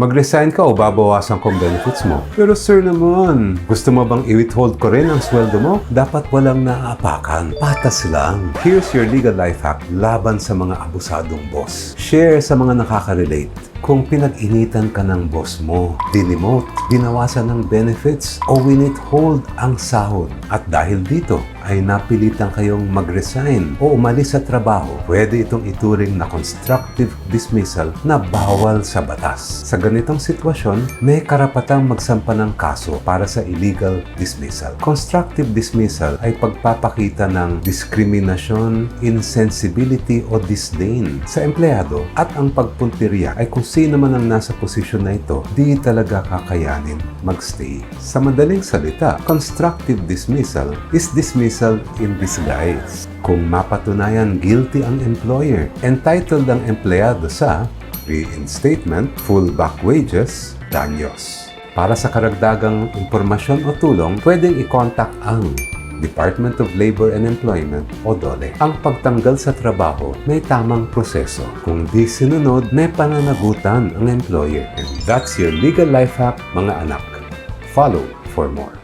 Mag-resign ka o babawasan kong benefits mo. Pero sir naman, gusto mo bang i-withhold ko rin ang sweldo mo? Dapat walang naaapakan. Patas lang. Here's your legal life hack laban sa mga abusadong boss. Share sa mga nakaka-relate. Kung pinag-initan ka ng boss mo, dinemote, binawasan ng benefits, o winithhold ang sahod. At dahil dito, ay napilitan kayong mag-resign o umalis sa trabaho, pwede itong ituring na constructive dismissal na bawal sa batas. Sa ganitong sitwasyon, may karapatang magsampa ng kaso para sa illegal dismissal. Constructive dismissal ay pagpapakita ng diskriminasyon, insensibility o disdain sa empleyado at ang pagpuntirya ay kung sino man ang nasa posisyon na ito, di talaga kakayanin magstay. Sa madaling salita, constructive dismissal is dismissal in disguise. Kung mapatunayan guilty ang employer, entitled ang empleyado sa reinstatement, full back wages, danyos. Para sa karagdagang impormasyon o tulong, pwedeng i-contact ang Department of Labor and Employment o DOLE. Ang pagtanggal sa trabaho may tamang proseso. Kung di sinunod, may pananagutan ang employer. And that's your legal life hack, mga anak. Follow for more.